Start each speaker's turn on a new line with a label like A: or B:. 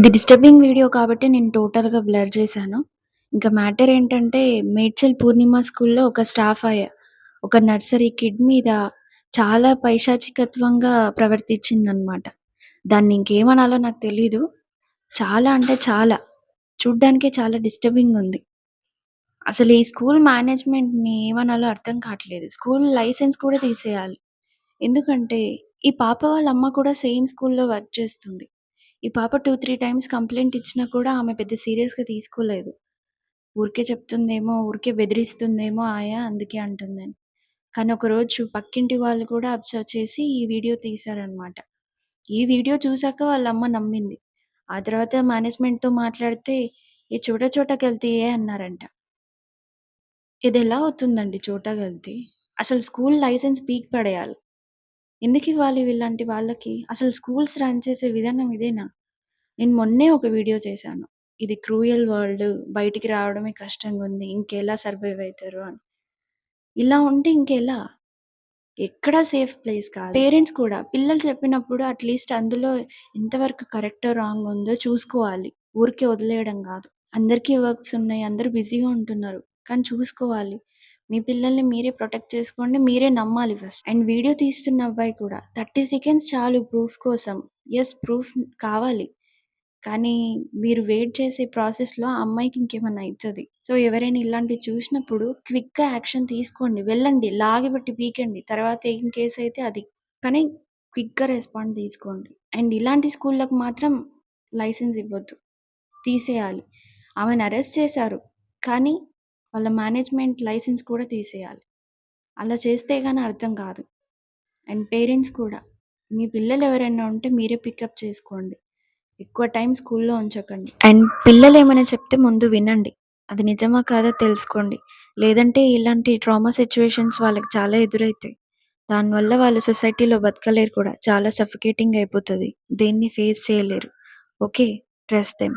A: ఇది disturbing video కాబట్టి నేను టోటల్‌గా బ్లర్ చేశాను. ఇంకా మ్యాటర్ ఏంటంటే మేడ్చల్ పూర్ణిమ స్కూల్‌లో ఒక స్టాఫ్ అయ్యా ఒక నర్సరీ కిడ్ మీద చాలా పైశాచికత్వంగా ప్రవర్తించిందనమాట. దాన్ని ఇంకేమనాలో నాకు తెలీదు. చాలా అంటే చాలా. చూడ్డానికే చాలా డిస్టర్బింగ్ ఉంది. అసలు ఈ స్కూల్ మేనేజ్‌మెంట్‌ని ఏమనాలో అర్థం కావట్లేదు. స్కూల్ లైసెన్స్ కూడా తీసేయాలి. ఎందుకంటే ఈ పాప వాళ్ళ అమ్మ కూడా సేమ్ స్కూల్‌లో వర్క్ చేస్తుంది. ఈ పాప 2, 3 టైమ్స్ కంప్లైంట్ ఇచ్చినా కూడా ఆమె పెద్ద సీరియస్‌గా తీసుకోలేదు. ఊరికే చెప్తుందేమో, ఊరికే బెదిరిస్తుందేమో ఆయా అందుకే అంటుందని. కానీ ఒకరోజు పక్కింటి వాళ్ళు కూడా అబ్జర్వ్ చేసి ఈ వీడియో తీశారనమాట. ఈ వీడియో చూసాక వాళ్ళ అమ్మ నమ్మింది. ఆ తర్వాత మేనేజ్‌మెంట్‌తో మాట్లాడితే "ఏ చోట చోటకెళ్తే ఏ అన్నారంట ఇది ఎలా అవుతుందండి చోటకెళ్తే అసలు స్కూల్ లైసెన్స్ పీక్ పడేయాలి. ఎందుకివ్వాలి ఇలాంటి వాళ్ళకి? అసలు స్కూల్స్ రన్ చేసే విధానం ఇదేనా? నేను మొన్నే ఒక వీడియో చేశాను. ఇది క్రూయల్ వరల్డ్ బయటికి రావడమే కష్టంగుంది. ఇంకెలా సర్వైవ్ అయితారు అని. ఇలా ఉంటే ఇంకెలా? ఎక్కడా సేఫ్ ప్లేస్ కాదు. పేరెంట్స్ కూడా పిల్లలు చెప్పినప్పుడు అట్‌లీస్ట్ అందులో ఎంతవరకు కరెక్టో, రాంగో ఉందో చూసుకోవాలి. ఊరికే వదిలేయడం గాదు. అందరికీ వర్క్స్ ఉన్నాయి. అందరూ బిజీగా ఉంటున్నారు. కానీ చూసుకోవాలి. మీ పిల్లల్ని మీరే ప్రొటెక్ట్ చేసుకోండి. మీరే నమ్మాలి ఫస్ట్. అండ్ వీడియో తీస్తున్న అబ్బాయి కూడా 30 సెకండ్స్ చాలు ప్రూఫ్ కోసం. ఎస్ ప్రూఫ్ కావాలి. కానీ మీరు వెయిట్ చేసే ప్రాసెస్‌లో ఆ అమ్మాయికి ఇంకేమైనా అవుతుంది సో, ఎవరైనా ఇలాంటివి చూసినప్పుడు క్విక్‌గా యాక్షన్ తీసుకోండి. వెళ్ళండి. లాగిబెట్టి పీకండి. తర్వాత ఏం కేస్ అయితే అది. కానీ క్విక్‌గా రెస్పాండ్ తీసుకోండి. అండ్ ఇలాంటి స్కూళ్ళకు మాత్రం లైసెన్స్ ఇవ్వద్దు తీసేయాలి. ఆమెను అరెస్ట్ చేశారు. కానీ వాళ్ళ మేనేజ్‌మెంట్ లైసెన్స్ కూడా తీసేయాలి. అలా చేస్తే కానీ అర్థం కాదు. అండ్ పేరెంట్స్ కూడా మీ పిల్లలు ఎవరైనా ఉంటే మీరే పికప్ చేసుకోండి. ఎక్కువ టైం స్కూల్‌లో ఉంచకండి. అండ్ పిల్లలు ఏమైనా చెప్తే ముందు వినండి. అది నిజమా కాదా తెలుసుకోండి. లేదంటే ఇలాంటి ట్రామా సిచ్యువేషన్స్ వాళ్ళకి చాలా ఎదురైతాయి. దానివల్ల వాళ్ళు సొసైటీలో బతకలేరు కూడా. చాలా సఫికేటింగ్ అయిపోతుంది దేన్ని ఫేస్ చేయలేరు. ఓకే. Trust them.